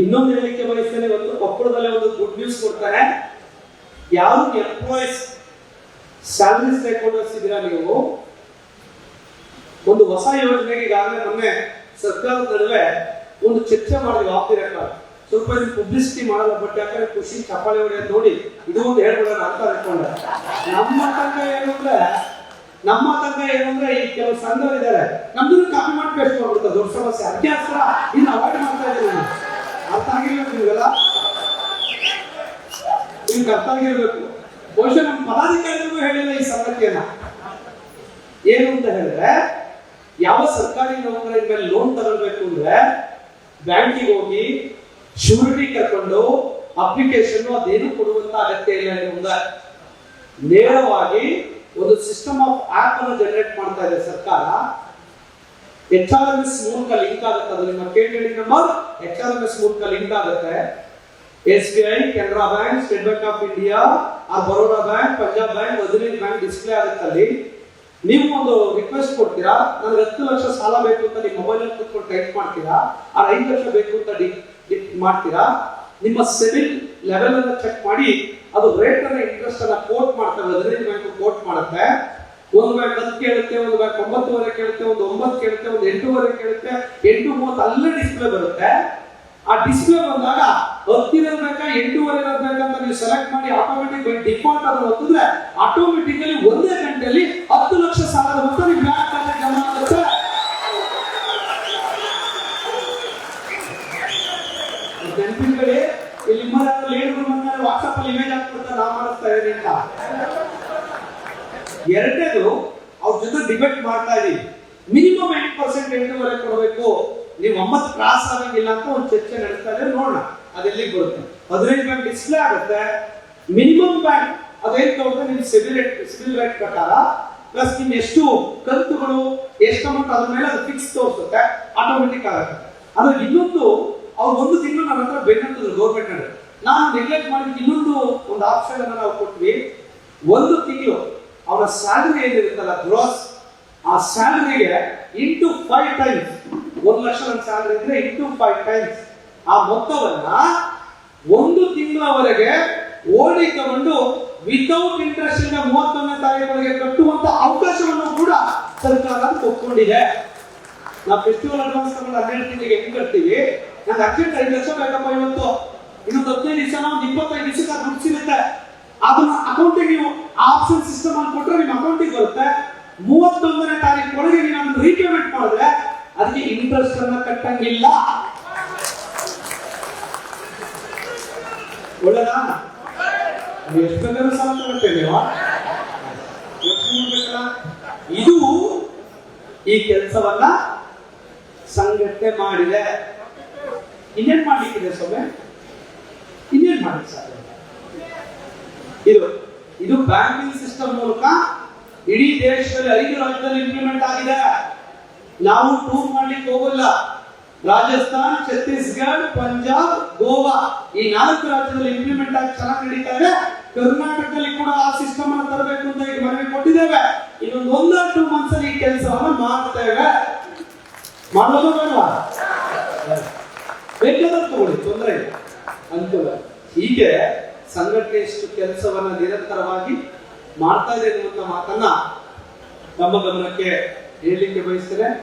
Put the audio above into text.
ಇನ್ನೊಂದು ಹೇಳಿಕೆ ಬಯಸ್ತೇನೆ, ಒಂದು ಕೊಪ್ಪಳದಲ್ಲೇ ಒಂದು ಗುಡ್ ನ್ಯೂಸ್ ಕೊಡ್ತಾರೆ. ಯಾರು ಎಂಪ್ಲಾಯೀಸ್ ಸ್ಯಾಲರಿ ಸ್ಟೇಕ್ ಹೋಲ್ಡರ್ಸ್ ಇದ್ದೀರಾ ನೀವು? ಒಂದು ಹೊಸ ಯೋಜನೆಗೆ ಈಗಾಗಲೇ ಮೊನ್ನೆ ಸರ್ಕಾರದ ನಡುವೆ ಒಂದು ಚರ್ಚೆ ಮಾಡಿದ್ವಿ ಆಫ್ ರೆಕಾರ್ಡ್ ಸ್ವಲ್ಪ ಪಬ್ಲಿಸಿಟಿ ಮಾಡಲ್ಲ ಬಟ್ ಯಾಕಂದ್ರೆ ಖುಷಿ, ಚಪ್ಪಾಳೆ ನೋಡಿ ಇದು ಒಂದು ಹೇಳ್ಬಿಡೋಣ ಅಂತ ಅನ್ಕೊಂಡೆ. ನಮ್ಮ ತಂಗ ಏನು ಅಂದ್ರೆ, ನಮ್ಮ ತಂಗ ಏನು ಅಂದ್ರೆ ಈ ಕೆಲವು ಸಂಘಗಳಿದ್ದಾರೆ. ನಮ್ದು ಕಾಪಿ ಮಾಡಿ ಅಂತ ದೊಡ್ಡ ಸಮಸ್ಯೆ. ಅಭ್ಯಾಸ. ಇನ್ನು ಅವಾಯ್ಡ್ ಮಾಡ್ತಾ ಇದ್ದೀವಿ ನಾನು ಅರ್ಥ ಆಗಿರ್ಬೇಕು ನಿಮ್ಗೆಲ್ಲ ನಿಮ್ಗೆ ಅರ್ಥ ಆಗಿರ್ಬೇಕು ಬಹುಶಃ ನಮ್ಮ ಪದಾಧಿಕಾರಿಗಳಿಗೂ ಹೇಳಿಲ್ಲ ಈ ಸಂಗತಿಯನ್ನ. ಏನು ಅಂತ ಹೇಳಿದ್ರೆ, ಯಾವ ಸರ್ಕಾರಿ ನೌಕರರ ಮೇಲೆ ಲೋನ್ ತಗೊಳ್ಬೇಕು ಅಂದ್ರೆ ಬ್ಯಾಂಕಿಗೆ ಹೋಗಿ ಶೂರಿಟಿ ಕರ್ಕೊಂಡು ಅಪ್ಲಿಕೇಶನ್ ಅದೇನು ಕೊಡುವಂತ ಅಗತ್ಯ ಇಲ್ಲ ಮುಂದೆ. ನೇರವಾಗಿ ಒಂದು ಸಿಸ್ಟಮ್ ಆಫ್ ಆಪ್ ಅನ್ನು ಜನರೇಟ್ ಮಾಡ್ತಾ ಇದೆ ಸರ್ಕಾರ. ಎಚ್ ಆರ್ ಎಸ್ ಮೂಲಕ ಲಿಂಕ್ ಆಗುತ್ತೆ. ಅದು ನಿಮ್ಮ ಕೇಳಿ ನಂಬರ್ ಎಚ್ ಆರ್ ಎಸ್ ಮೂಲಕ ಲಿಂಕ್ ಆಗುತ್ತೆ. S B I Canara bank state bank of India ಆ Baroda bank Punjab bank Madurai bank display ಆಗುತ್ತೆ ಅಲ್ಲಿ. ನೀವು ಒಂದು ರಿಕ್ವೆಸ್ಟ್ ಕೊಡ್ತೀರಾ? ನನಗೆ ಹತ್ತು ಲಕ್ಷ ಸಾಲ ಬೇಕು ಅಂತ ನಿಮ್ಮ ಮೊಬೈಲ್ ಅಲ್ಲಿ ಕೂತ್ಕೊಂಡು ಟೈಪ್ ಮಾಡ್ತೀರಾ? ಆ ಐದು ಲಕ್ಷ ಬೇಕು ಅಂತ ಡಿ ಮಾಡ್ತೀರಾ? ನಿಮ್ಮ ಸಿವಿಲ್ ಲೆವೆಲ್ ಅನ್ನ ಚೆಕ್ ಮಾಡಿ, ಅದು ರೇಟ್ ಅನ್ನ ಇಂಟ್ರೆಸ್ಟ್ ಅನ್ನ ಕೋಟ್ ಮಾಡ್ತಾರೆ. ವಜ್ರೀನ್ ಬ್ಯಾಂಕ್ ಕೋಟ್ ಮಾಡುತ್ತೆ. ಒಂದು ಬ್ಯಾಗ್ ಹತ್ತು ಕೇಳುತ್ತೆ, ಒಂದು ಬ್ಯಾಗ್ ಒಂಬತ್ತುವರೆ ಕೇಳುತ್ತೆ, ಒಂದು ಒಂಬತ್ತು ಕೇಳುತ್ತೆ, ಒಂದು ಎಂಟೂವರೆ ಕೇಳುತ್ತೆ, ಎಂಟು ಮೂವತ್ತು ಅಲ್ಲೇ ಡಿಸ್ಪ್ಲೇ ಬರುತ್ತೆ. ಆ ಡಿಸ್ಪ್ಲೇ ಬಂದಾಗ ಹತ್ತಿರದ ಬೇಕಾ ಎಂಟೂವರೆ ಅಂತ ನೀವು ಸೆಲೆಕ್ಟ್ ಮಾಡಿ ಆಟೋಮೆಟಿಕ್ ಬೈ ಡಿಫಾಲ್ಟ್ ಅದನ್ನು ಒತ್ತಿದ್ರೆ ಆಟೋಮೆಟಿಕಲಿ ಒಂದೇ ಗಂಟೆಯಲ್ಲಿ ಹತ್ತು ಲಕ್ಷ ಸಾಲದ ಮೊತ್ತ ನಿಮ್ಮ ಬ್ಯಾಂಕ್ ಖಾತೆ ಜಮಾ ಆಗುತ್ತೆ. ನೆನಪಿನ್ಕೊಳ್ಳಿ ಇಲ್ಲಿ ನಿಮ್ಮದಾದ ಏನು ಬಂದಾಗ ವಾಟ್ಸಪ್ ಅಲ್ಲಿ ಇಮೇಜ್ ಹಾಕ್ಬಿಡ್ತಾರೆ ನಾ ಮಾಡಿಸ್ತಾ ಇದ್ದೀನಿ ಅಂತ. ಎರಡನೇದು, ಅವ್ರ ಜೊತೆ ಡಿಬೇಟ್ ಮಾಡ್ತಾ ಇದೀವಿ ಮಿನಿಮಮ್ ಎಂಟು ಪರ್ಸೆಂಟ್ ಎಂಟೂವರೆ ಕೊಡಬೇಕು. ನೀವು ಒಂಬತ್ತು ಕ್ರಾಸ್ ಆಗಂಗಿಲ್ಲ ಅಂತ ಒಂದು ಚರ್ಚೆ ನಡೆಸ್ತಾ ಇದೆ, ನೋಡೋಣ. ಅದೆಲ್ಲಿ ಬರುತ್ತೆ? ಹದಿನೈದು ಬ್ಯಾಂಕ್ ಡಿಸ್ಪ್ಲೇ ಆಗುತ್ತೆ. ಮಿನಿಮಮ್ ಬ್ಯಾಂಕ್ ಅದೇನ್ ತಗೊಂಡ್ರೆ ನಿಮ್ ಸಿಬಿಲ್ ರೇಟ್ ಸಿಬಿಲ್ ರೇಟ್ ಪ್ರಕಾರ ಪ್ಲಸ್ ನಿಮ್ ಎಷ್ಟು ಕಂತುಗಳು, ಎಷ್ಟು ಅಮೌಂಟ್ ಅದ್ರ ಮೇಲೆ ಅದು ಫಿಕ್ಸ್ ತೋರಿಸುತ್ತೆ ಆಟೋಮೆಟಿಕ್ ಆಗುತ್ತೆ. ಅದು ಇನ್ನೊಂದು, ಅವ್ರು ಒಂದು ತಿಂಗಳು ನನ್ನ ಹತ್ರ ಬೇಕಂತಂದ್ರೆ ಗೌರ್ಮೆಂಟ್ ನಾನು ನೆಗ್ಲೆಕ್ಟ್ ಮಾಡಿದ ಇನ್ನೊಂದು ಒಂದು ಆಪ್ಷನ್ ಅನ್ನ ನಾವು ಕೊಟ್ವಿ. ಒಂದು ತಿಂಗಳು. ಅವರ ಸ್ಯಾಲರಿ ಏನಿರುತ್ತಲ್ಲ ಗ್ರೋಸ್ ಆ ಸ್ಯಾಲರಿಗೆ ಇಂಟು ಫೈವ್ ಟೈಮ್ಸ್ ಒಂದು ಲಕ್ಷ ನನ್ನ ಸ್ಯಾಲರಿ ಇದ್ರೆ ಇಂಟು ಫೈವ್ ಟೈಮ್ಸ್ ಆ ಮೊತ್ತವನ್ನ ಒಂದು ತಿಂಗಳವರೆಗೆ ಓಡಿ ತಗೊಂಡು ವಿತೌಟ್ ಇಂಟ್ರೆಸ್ಟ್ ಇಂದ ಮೂವತ್ತೊಂದನೇ ತಾರೀಕೊಳಗೆ ಕಟ್ಟುವಂತ ಅವಕಾಶವನ್ನು ಕೂಡ ಸರ್ಕಾರ ಒಪ್ಕೊಂಡಿದೆ ನಾವು ಫೆಸ್ಟಿವಲ್ ಅಡ್ವಾನ್ಸ್ ತಗೊಂಡು ಹನ್ನೆರಡು ತಿಂಗಳಿಗೆ ಹೆಂಗ್ ಕಟ್ತೀವಿ? ನಂಗೆ ಅರ್ಜೆಂಟ್ ಐದು ಲಕ್ಷ ಬೇಕಪ್ಪ ಇವತ್ತು. ಇನ್ನೊಂದು ಹದಿನೈದು ದಿವಸ ಒಂದು ಇಪ್ಪತ್ತೈದು ದಿವಸಕ್ಕೆ ದುಡ್ಡು ಸಿಗುತ್ತೆ ಅದನ್ನ ಅಕೌಂಟಿಗೆ ನೀವು ಆಪ್ಷನ್ ಸಿಸ್ಟಮ್ ಅಂತ ಕೊಟ್ಟರೆ ನಿಮ್ಮ ಅಕೌಂಟಿಗೆ ಬರುತ್ತೆ. ಮೂವತ್ತೊಂದನೇ ತಾರೀಕು ಒಳಗೆ ನೀವು ಅದನ್ನು ರೀಪೇಮೆಂಟ್ ಮಾಡಿದ್ರೆ ಅದಕ್ಕೆ ಇಂಟ್ರೆಸ್ಟ್ ಅನ್ನ ಕಟ್ಟಂಗಿಲ್ಲ. ಒಳ್ಳೆದಾ? ನೀವು ಎಷ್ಟು ಸಾಲ ತಗೊಳ್ತೇವೆ ಇದು ಈ ಕೆಲಸವನ್ನ ಸಂಘಟನೆ ಮಾಡಿದೆ. ಇನ್ನೇನ್ ಮಾಡ್ಲಿಕ್ಕಿದೆ ಸೊಮ್ಮೆ ಇನ್ನೇನ್ ಮಾಡಿ ಸಾಧ್ಯ ಇದು ಇದು ಬ್ಯಾಂಕಿಂಗ್ ಸಿಸ್ಟಮ್ ಮೂಲಕ ಇಡೀ ದೇಶದಲ್ಲಿ ಐದು ರಾಜ್ಯದಲ್ಲಿ ಇಂಪ್ಲಿಮೆಂಟ್ ಆಗಿದೆ. ನಾವು ಟೂರ್ ಮಾಡ್ಲಿಕ್ಕೆ ಹೋಗಲ್ಲ. ರಾಜಸ್ಥಾನ್, ಛತ್ತೀಸ್ಗಢ, ಪಂಜಾಬ್, ಗೋವಾ ಈ ನಾಲ್ಕು ರಾಜ್ಯದಲ್ಲಿ ಇಂಪ್ಲಿಮೆಂಟ್ ಆಗಿ ಚೆನ್ನಾಗಿ ನಡೀತಾ ಇದೆ. ಕರ್ನಾಟಕದಲ್ಲಿ ಕೂಡ ಆ ಸಿಸ್ಟಮ್ ಅನ್ನು ತರಬೇಕು ಅಂತ ಈಗ ಮನವಿ ಕೊಟ್ಟಿದ್ದೇವೆ. ಇನ್ನೊಂದು ಒಂದಷ್ಟು ಟೂ ಈ ಕೆಲಸವನ್ನು ಮಾಡ್ತೇವೆ ಮಾಡೋದು ಬೇಡವಾ? ಬೇಕಾದ್ರೆ ತಗೊಳ್ಳಿ, ತೊಂದರೆ ಇಲ್ಲ. ಅನುಕೂಲ. ಹೀಗೆ ಸಂಘಟನೆ ಇಷ್ಟು ಕೆಲಸವನ್ನ ನಿರಂತರವಾಗಿ ಮಾಡ್ತಾ ಇದೆ ಅನ್ನುವಂಥ ಮಾತನ್ನ ನಮ್ಮ ಗಮನಕ್ಕೆ ಹೇಳಲಿಕ್ಕೆ ಬಯಸ್ತೇನೆ.